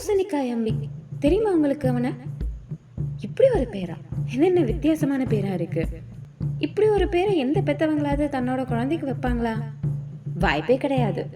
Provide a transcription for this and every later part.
பூசணிக்காய் அம்பி தெரியுமா உங்களுக்கு அவனை? இப்படி ஒரு பேரா? என்னென்ன வித்தியாசமான பேரா இருக்கு? இப்படி ஒரு பேரை எந்த பெத்தவங்களாவது தன்னோட குழந்தைக்கு வைப்பாங்களா? வாய்ப்பே கிடையாது.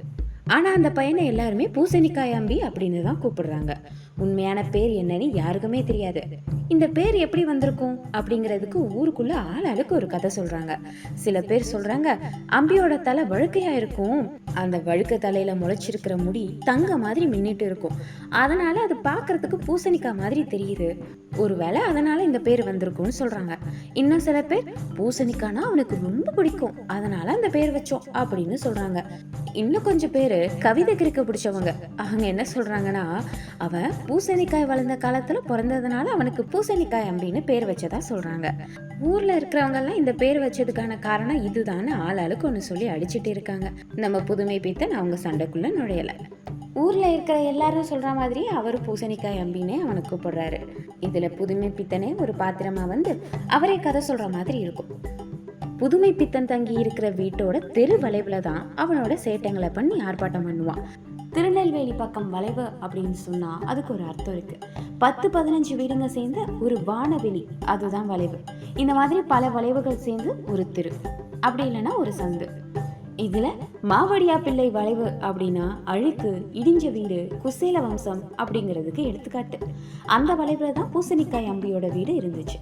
ஆனா அந்த பையனை எல்லாருமே பூசணிக்காய் அம்பி அப்படின்னு தான் கூப்பிடுறாங்க. உண்மையான பேர் என்னன்னு யாருக்குமே தெரியாது. இந்த பேர் எப்படி வந்திருக்கும் அப்படிங்கிறதுக்கு ஊருக்குள்ள ஆளாளுக்கு ஒரு கதை சொல்றாங்க. சில பேர் சொல்றாங்க அம்பியோட தலை வழுக்கையா இருக்கும். அந்த வழுக்க தலையில முளைச்சிருக்கிற முடி தங்க மாதிரி மின்னிட்டு இருக்கும். அதனால அது பார்க்கறதுக்கு பூசணிக்காய் மாதிரி தெரியுது. ஒருவேளை அதனால இந்த பேர் வந்திருக்கும்னு சொல்றாங்க. இன்னும் சில பேர் பூசணிக்கானா அவனுக்கு ரொம்ப பிடிக்கும் அதனால அந்த பேர் வச்சோம் அப்படின்னு சொல்றாங்க. இன்னும் கொஞ்சம் பேர் கவிதை கிறுக்க பிடிச்சவங்க. அவங்க என்ன சொல்றாங்கன்னா அவன் பூசணிக்காய் வளர்ந்த காலத்தில் பிறந்ததுனால அவனுக்கு பூசணிக்காய் அம்பின்னு பேர் வச்சதா சொல்கிறாங்க ஊரில் இருக்கிறவங்கெல்லாம் இந்த பேர் வச்சதுக்கான காரணம் இதுதான்னு ஆளாளுக்கு ஒன்று சொல்லி அடிச்சிட்டு இருக்காங்க. நம்ம புதுமை பித்தன் அவங்க சண்டைக்குள்ளே நுழையலை. ஊரில் இருக்கிற எல்லாரும் சொல்கிற மாதிரி அவர் பூசணிக்காய் அம்பினே அவனை கூப்பிடுறாரு. இதில் புதுமை பித்தனே ஒரு பாத்திரமாக வந்து அவரே கதை சொல்கிற மாதிரி இருக்கும். புதுமை பித்தன் தங்கி இருக்கிற வீட்டோட தெரு வளைவுல தான் அவனோட சேட்டைங்களை பண்ணி ஆர்ப்பாட்டம் பண்ணுவான். திருநெல்வேலி பக்கம் வளைவு அப்படின்னு சொன்னா அதுக்கு ஒரு அர்த்தம் இருக்கு. பத்து பதினஞ்சு வீடுங்க சேர்ந்த ஒரு வானவெளி அதுதான் வளைவு. இந்த மாதிரி பல வளைவுகள் சேர்ந்து ஒரு திரு. அப்படி இல்லைன்னா ஒரு சந்து. இதுல மாவடியா பிள்ளை வளைவு அப்படின்னா அழுக்கு இடிஞ்ச வீடு குசேல வம்சம் அப்படிங்கிறதுக்கு எடுத்துக்காட்டு. அந்த வளைவுல தான் பூசணிக்காய் அம்பியோட வீடு இருந்துச்சு.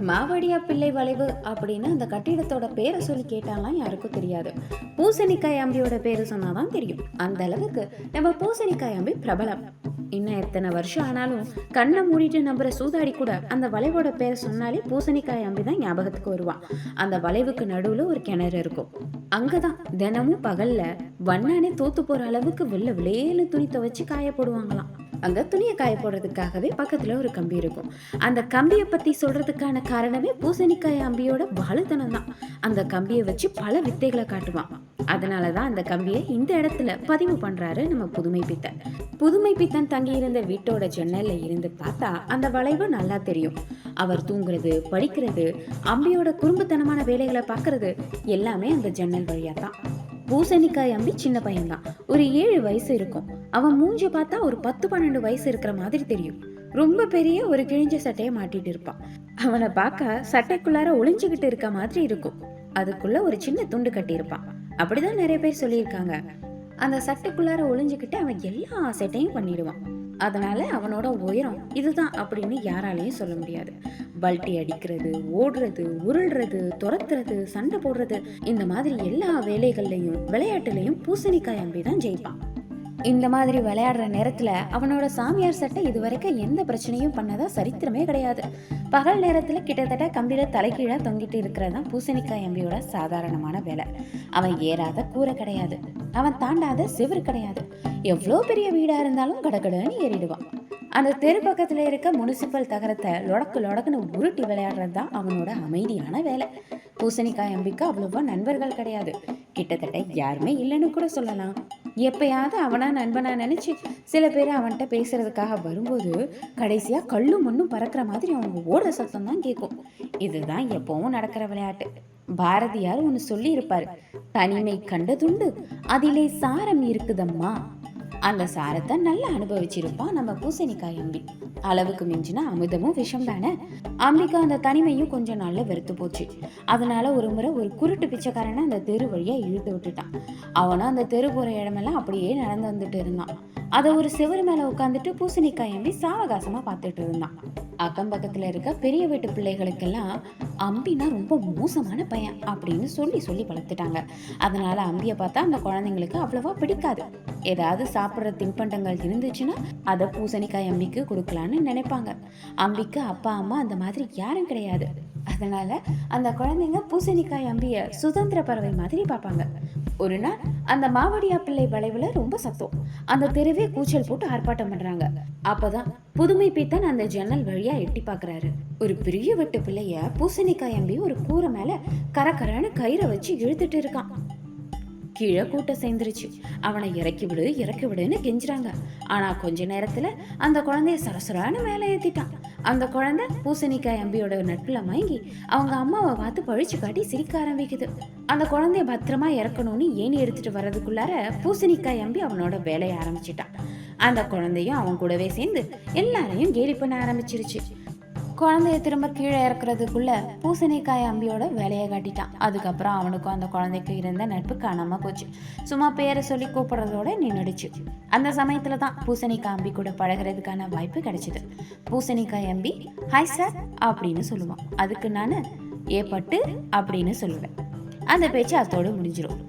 மாவடியா பிள்ளை வளைவு அப்படின்னு அந்த கட்டிடத்தோட பேரை சொல்லி கேட்டாலாம் யாருக்கும் தெரியாது. பூசணிக்காய் அம்பியோட பேரு சொன்னாதான் தெரியும். அந்த அளவுக்கு நம்ம பூசணிக்காய் அம்பி பிரபலம். இன்னும் எத்தனை வருஷம் ஆனாலும் கண்ணை மூடிட்டு நம்புற சூதாடி கூட அந்த வளைவோட பேரை சொன்னாலே பூசணிக்காய் அம்பி தான் ஞாபகத்துக்கு வருவான் அந்த வளைவுக்கு நடுவில் ஒரு கிணறு இருக்கும். அங்கதான் தினமும் பகல்ல வண்ணானே தோத்து போற அளவுக்கு வெளில விளையேன்னு துணி துவைச்சு காய போடுவாங்களாம். அங்க துணியை காய போடுறதுக்காகவே பக்கத்துல ஒரு கம்பி இருக்கும். அந்த கம்பியை பத்தி சொல்றதுக்கான காரணமே பூசணிக்காய் அம்பியோட வாழுத்தனம் தான். அந்த கம்பியை வச்சு பல வித்தைகளை காட்டுவான். அதனாலதான் அந்த கம்பியை இந்த இடத்துல பதிவு பண்றாரு நம்ம புதுமை பித்தன். புதுமை பித்தன் தங்கியிருந்த வீட்டோட ஜன்னல்ல இருந்து பார்த்தா அந்த வளைவு நல்லா தெரியும். அவர் தூங்குறது படிக்கிறது அம்பியோட குறும்புத்தனமான வேலைகளை பார்க்கறது எல்லாமே அந்த ஜன்னல் வழியா தான் பூசணிக்காய் அம்பி சின்ன பையன்தான். ஒரு ஏழு வயசு இருக்கும். அவன் மூஞ்ச பார்த்தா ஒரு பத்து பன்னெண்டு வயசு இருக்கிற மாதிரி தெரியும். ரொம்ப பெரிய ஒரு கிழிஞ்ச சட்டையை மாட்டிட்டு இருப்பான். அவனை பார்க்க சட்டைக்குள்ளார ஒளிஞ்சுக்கிட்டு இருக்க மாதிரி இருக்கும். அதுக்குள்ள ஒரு சின்ன துண்டு கட்டியிருப்பான். அப்படிதான் நிறைய பேர் சொல்லியிருக்காங்க. அந்த சட்டைக்குள்ளார ஒளிஞ்சுக்கிட்டு அவன் எல்லா செட்டையும் பண்ணிடுவான். அதனால அவனோட உயரம் இதுதான் அப்படின்னு யாராலையும் சொல்ல முடியாது. பல்ட்டி அடிக்கிறது ஓடுறது உருள்றது துரத்துறது சண்டை போடுறது இந்த மாதிரி எல்லா வேலைகள்லையும் விளையாட்டுலையும் பூசணிக்காய் அம்பி தான் ஜெயிப்பான். இந்த மாதிரி விளையாடுற நேரத்துல அவனோட சாமியார் சட்டை இதுவரைக்கும் எந்த பிரச்சனையும் பண்ணதா சரித்திரமே கிடையாது. பகல் நேரத்துல கிட்டத்தட்ட கம்பியில தலைகீழா தொங்கிட்டு இருக்கிறதா பூசணிக்காய் அம்பியோட சாதாரணமான வேலை. அவன் ஏறாத கூரை கிடையாது. அவன் தாண்டாத சிவர் கிடையாது. எவ்வளோ பெரிய வீடா இருந்தாலும் கடகடன்னு ஏறிடுவான். அந்த தெரு பக்கத்தில் இருக்க முனிசிபல் தகரத்தை லொடக்கு லொடக்குன்னு உருட்டி விளையாடுறது தான் அவனோட அமைதியான வேலை. பூசணிக்காய் அம்பிக்கு அவ்வளோவா நண்பர்கள் கிடையாது. கிட்டத்தட்ட யாருமே இல்லைன்னு கூட சொல்லலாம். எப்பயாவது அவனா நண்பனா நினச்சி சில பேர் அவன்கிட்ட பேசுறதுக்காக வரும்போது கடைசியாக கல்லும் மண்ணும் பறக்கிற மாதிரி அவங்க ஓடுற சத்தம் தான் கேட்கும் இதுதான் எப்பவும் நடக்கிற விளையாட்டு. பாரதியார் ஒன்று சொல்லியிருப்பார் தனிமை கண்டதுண்டு அதிலே சாரம் இருக்குதம்மா. அந்த சாரத்தை நல்லா அனுபவிச்சிருப்பான் நம்ம பூசணிக்காய் அம்பி. அளவுக்கு மிஞ்சினா அமிர்தமும் விஷம் தானே? அம்பிக்கு அந்த தனிமையும் கொஞ்ச நாள்ல வெறுத்து போச்சு. அதனால ஒரு முறை ஒரு குருட்டு பிச்சைக்காரனை அந்த தெரு வழியா இழுத்து விட்டுட்டான். அவனும் அந்த தெரு போற இடமெல்லாம் அப்படியே நடந்து வந்துட்டு இருந்தான். அதை ஒரு செவரு மேலே உட்காந்துட்டு பூசணிக்காய் அம்பி சாவகாசமாக பார்த்துட்டு இருந்தான். அக்கம் பக்கத்தில் இருக்க பெரிய வீட்டு பிள்ளைகளுக்கெல்லாம் அம்பினா ரொம்ப மோசமான பையன் அப்படின்னு சொல்லி சொல்லி வளர்த்துட்டாங்க. அதனால் அம்பியை பார்த்தா அந்த குழந்தைங்களுக்கு அவ்வளவா பிடிக்காது. ஏதாவது சாப்பிட்ற தின்பண்டங்கள் இருந்துச்சுன்னா அதை பூசணிக்காய் அம்பிக்கு கொடுக்கலான்னு நினைப்பாங்க. அம்பிக்கு அப்பா அம்மா அந்த மாதிரி யாரும் கிடையாது. அதனால அந்த குழந்தைங்க பூசணிக்காய் அம்பிய சுதந்திர பறவை மாதிரி பார்ப்பாங்க. ஒரு நாள் அந்த மாவடியா பிள்ளை வளைவுல ரொம்ப சத்தம். அந்த தெருவே கூச்சல் போட்டு ஆர்ப்பாட்டம் பண்றாங்க. அப்பதான் புதுமை பித்தன் அந்த ஜன்னல் வழியா எட்டி பார்க்குறாரு ஒரு பெரிய வெட்டு பிள்ளைய பூசணிக்காய் அம்பி ஒரு கூரை மேல கரக்கரன்னு கயிறை வச்சு இழுத்துட்டு இருக்கான். கீழே கூட்டம் சேர்ந்துருச்சு. அவனை இறக்கி விடு இறக்கி விடுன்னு கெஞ்சுறாங்க. ஆனா கொஞ்ச நேரத்துல அந்த குழந்தைய சரசரான்னு மேலே ஏத்திட்டான். அந்த குழந்தை பூசணிக்காய் அம்பியோட நட்புல மயங்கி அவங்க அம்மாவை பார்த்து பழிச்சு காட்டி சிரிக்க ஆரம்பிக்குது. அந்த குழந்தைய பத்திரமா இறக்கணும்னு ஏணி எடுத்துட்டு வர்றதுக்குள்ளார பூசணிக்காய் அம்பி அவனோட வேலையை ஆரம்பிச்சிட்டான். அந்த குழந்தையும் அவன் கூடவே சேர்ந்து எல்லாரையும் கேலி பண்ண ஆரம்பிச்சிருச்சு. குழந்தைய திரும்ப கீழே இறக்குறதுக்குள்ள பூசணிக்காய் அம்பியோட வேலையை காட்டிட்டான். அதுக்கப்புறம் அவனுக்கும் அந்த குழந்தைக்கு இருந்த நட்பு காணாம போச்சு. சும்மா பேரை சொல்லி கூப்பிடுறதோட நின்றுடுச்சு அந்த சமயத்துல தான் பூசணிக்காய் அம்பி கூட பழகுறதுக்கான வாய்ப்பு கிடைச்சிது. பூசணிக்காய் அம்பி ஹாய் சார் அப்படின்னு சொல்லுவான். அதுக்கு நான் ஏப்பட்டு அப்படின்னு சொல்லுவேன். அந்த பேச்சு அத்தோடு முடிஞ்சிடும்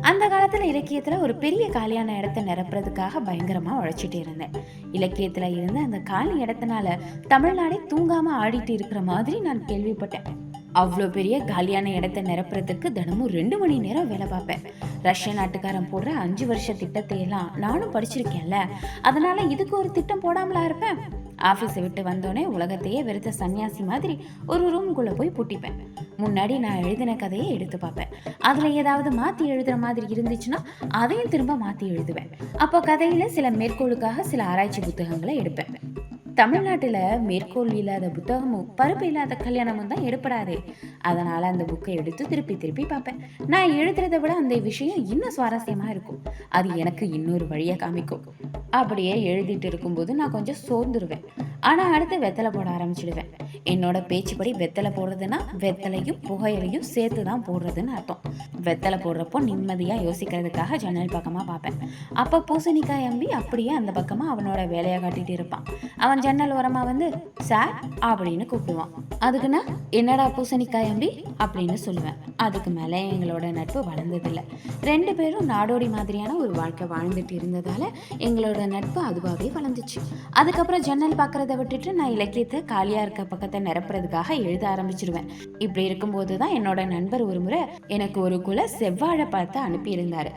அந்த காலத்தில் இலக்கியத்தில் ஒரு பெரிய காலியான இடத்த நிரப்புறதுக்காக பயங்கரமாக உழைச்சிட்டு இருந்தேன். இலக்கியத்தில் இருந்த அந்த காலி இடத்தினால தமிழ்நாடே தூங்காமல் ஆடிட்டு இருக்கிற மாதிரி நான் கேள்விப்பட்டேன். அவ்வளோ பெரிய காலியான இடத்த நிரப்புறதுக்கு தினமும் ரெண்டு மணி நேரம் வேலை பார்ப்பேன். ரஷ்ய நாட்டுக்காரன் போடுற அஞ்சு வருஷ திட்டத்தை எல்லாம் நானும் படிச்சிருக்கேன்ல. அதனால இதுக்கு ஒரு திட்டம் போடாமலா இருப்பேன்? ஆஃபீஸை விட்டு வந்தோடனே உலகத்தையே வெறுத்த சன்னியாசி மாதிரி ஒரு ரூம்குள்ளே போய் பூட்டிப்பேன். முன்னாடி நான் எழுதின கதையை எடுத்து பார்ப்பேன். அதில் ஏதாவது மாற்றி எழுதுகிற மாதிரி இருந்துச்சுன்னா அதையும் திரும்ப மாற்றி எழுதுவேன். அப்போ கதையில் சில மேற்கோளுக்காக சில ஆராய்ச்சி புத்தகங்களை எடுப்பேன். தமிழ்நாட்டில் மேற்கோள் இல்லாத புத்தகமும் பருப்பு இல்லாத கல்யாணமும் தான் எடுப்படாதே. அதனால் அந்த புக்கை எடுத்து திருப்பி திருப்பி பார்ப்பேன். நான் எழுதுறதை விட அந்த விஷயம் இன்னும் சுவாரஸ்யமாக இருக்கும். அது எனக்கு இன்னொரு வழியை காமிக்கும். அப்படியே எழுதிட்டு இருக்கும்போது நான் கொஞ்சம் சோர்ந்துருவேன். ஆனால் அடுத்து வெத்தலை போட ஆரம்பிச்சிடுவேன். என்னோட பேச்சுப்படி வெத்தலை போடுறதுன்னா வெத்தலையும் புகையிலையும் சேர்த்து தான் போடுறதுன்னு அர்த்தம். வெத்தலை போடுறப்போ நிம்மதியாக யோசிக்கிறதுக்காக ஜன்னல் பக்கமாக பார்ப்பேன். அப்போ பூசணிக்காய் அம்பி அப்படியே அந்த பக்கமாக அவனோட வேலையை காட்டிகிட்டு இருப்பான். அவன் ஜன்னல் ஓரமாக வந்து சார் அப்படின்னு கூப்பிடுவான். அதுக்குன்னா என்னடா பூசணிக்காய் அம்பி? அப்படின்னு சொல்லுவேன். அதுக்கு மேலே எங்களோட நட்பு வளர்ந்ததில்லை. ரெண்டு பேரும் நாடோடி மாதிரியான ஒரு வாழ்க்கை வாழ்ந்துட்டு இருந்ததால் எங்களோட நட்பு அதுவாகவே வளர்ந்துச்சு. அதுக்கப்புறம் ஜன்னல் பார்க்குறத விட்டுட்டு நான் இலக்கியத்தை காலியாக இருக்க பக்கத்தை நிரப்புறதுக்காக எழுத ஆரம்பிச்சிருவேன். இப்படி இருக்கும்போது தான் என்னோட நண்பர் ஒரு முறை எனக்கு ஒரு குல செவ்வாழை பார்த்து அனுப்பியிருந்தாரு.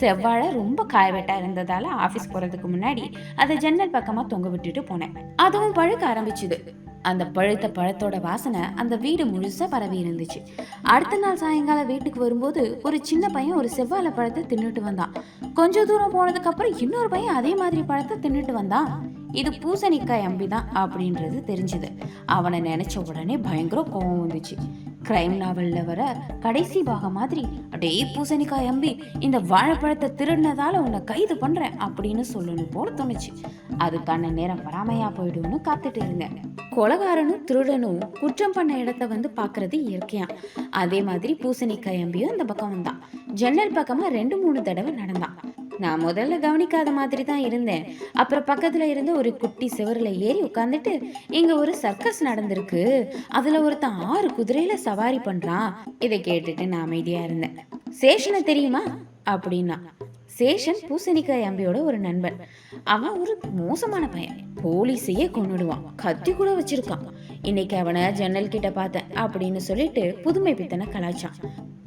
செவ்வாழை ரொம்ப காயவெட்டாக இருந்ததால் ஆஃபீஸ் போகிறதுக்கு முன்னாடி அதை ஜன்னல் பக்கமாக தொங்க விட்டுட்டு போனேன். அதுவும் பழுக்க ஆரம்பிச்சுது. அந்த பழுத்த பழத்தோட வாசனை அந்த வீடு முழுசாக பரவி இருந்துச்சு. அடுத்த நாள் சாயங்காலம் வீட்டுக்கு வரும்போது ஒரு சின்ன பையன் ஒரு செவ்வாழை பழத்தை தின்னுட்டு வந்தான். கொஞ்சம் தூரம் போனதுக்கப்புறம் இன்னொரு பையன் அதே மாதிரி பழத்தை தின்னுட்டு வந்தான். இது பூசணிக்காய் அம்பி தான் அப்படின்றது தெரிஞ்சுது. அவனை நினைச்ச உடனே பயங்கர கோவம் வந்துச்சு. கிரைம் நாவலில் வர கடைசி பாகம் மாதிரி அடே பூசணிக்காய் அம்பி இந்த வாழைப்பழத்தை திருடினதால உன்னை கைது பண்ணுறேன் அப்படின்னு சொல்லணும் போல தோணுச்சு. அதுக்கான நேரம் வராமையா போயிடும்னு காத்துட்டு இருந்தேன். கொலகாரனும் திருடனும் குற்றம் பண்ண இடத்த வந்து பார்க்கறது இயற்கையா. அதே மாதிரி பூசணிக்காய் அம்பியும் இந்த பக்கம் வந்தான். ஜன்னல் பக்கமாக ரெண்டு மூணு தடவை நடந்தான். நான் முதல்ல கவனிக்காத மாதிரி தான் இருந்தேன். அப்புறம் பக்கத்துல இருந்து ஒரு குட்டி சிவரில் ஏறி உட்காந்துட்டு இங்க ஒரு சர்க்கஸ் நடந்திருக்கு. அதுல ஒருத்தன் ஆறு குதிரையில சவாரி பண்றான். இதை கேட்டுட்டு நான் அமைதியா இருந்தேன். சேஷனை தெரியுமா? அப்படின்னா சேஷன் பூசணிக்காய் அம்பியோட ஒரு நண்பன். அவன் ஒரு மோசமான பையன். போலீஸையே கொன்னுடுவான். கத்தி கூட வச்சிருக்கான். இன்னைக்கு அவனை ஜன்னல் கிட்ட பார்த்தேன் அப்படின்னு சொல்லிட்டு புதுமை பித்தனை கலாச்சான்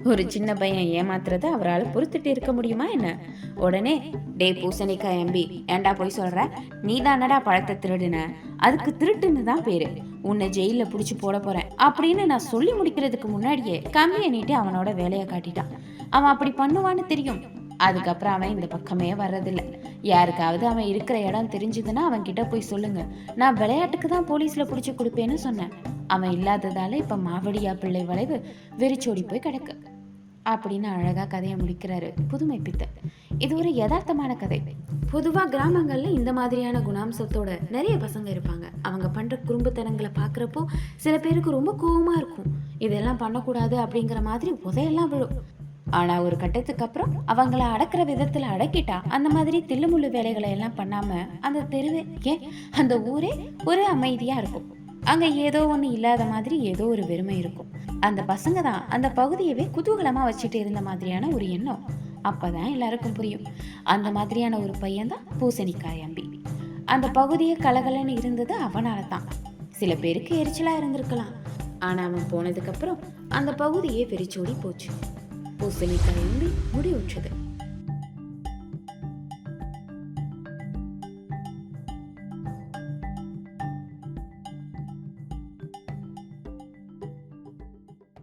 ஒரு சின்ன பையன் ஏமாத்துறத அவரால் பொறுத்துட்டு இருக்க முடியுமா என்ன? உடனே டே பூசணிக்காய் எம்பி ஏன்டா போய் சொல்ற? நீ தானடா பழத்தை திருடுன? அதுக்கு திருட்டுன்னு தான் பேரு. உன்னை ஜெயில புடிச்சு போட போறேன். அப்படின்னு நான் சொல்லி முடிக்கிறதுக்கு முன்னாடியே கம்மியை நீட்டி அவனோட வேலையை காட்டிட்டான். அவன் அப்படி பண்ணுவான்னு தெரியும். அதுக்கப்புறம் அவன் இந்த பக்கமே வர்றதில்ல. யாருக்காவது அவன் இருக்கிற இடம் தெரிஞ்சதுன்னா அவன் கிட்ட போய் சொல்லுங்க. நான் விளையாட்டுக்கு தான் போலீஸ்ல புடிச்சு கொடுப்பேன்னு சொன்னேன். அவன் இல்லாததால இப்போ மாவடியா பிள்ளை வளைவு வெறிச்சோடி போய் கிடக்கு. அப்படின்னு அழகாக கதையை முடிக்கிறாரு புதுமை பித்தர் இது ஒரு யதார்த்தமான கதை. பொதுவாக கிராமங்களில் இந்த மாதிரியான குணாம்சத்தோட நிறைய பசங்க இருப்பாங்க. அவங்க பண்ணுற குறும்புத்தனங்களை பார்க்குறப்போ சில பேருக்கு ரொம்ப கோபமாக இருக்கும். இதெல்லாம் பண்ணக்கூடாது அப்படிங்கிற மாதிரி உதையெல்லாம் விழும். ஆனால் ஒரு கட்டத்துக்கு அப்புறம் அவங்கள அடக்கிற விதத்தில் அடக்கிட்டா அந்த மாதிரி தில்லுமுள்ளு வேலைகளை எல்லாம் பண்ணாமல் அந்த தெருவே ஏன்? அந்த ஊரே ஒரு அமைதியாக இருக்கும். அங்கே ஏதோ ஒன்று இல்லாத மாதிரி ஏதோ ஒரு வெறுமை இருக்கும். அந்த பசங்க தான் அந்த பகுதியவே குதூகலமாக வச்சுட்டு இருந்த மாதிரியான ஒரு எண்ணம். அப்போ தான் எல்லாருக்கும் புரியும். அந்த மாதிரியான ஒரு பையன் தான் பூசணிக்காய் அம்பி. அந்த பகுதியை கலகலன்னு இருந்தது அவனால தான். சில பேருக்கு எரிச்சலாக இருந்திருக்கலாம். ஆனால் அவன் போனதுக்கப்புறம் அந்த பகுதியே வெறிச்சோடி போச்சு. பூசணிக்காய் அம்பி முடிவுற்றது.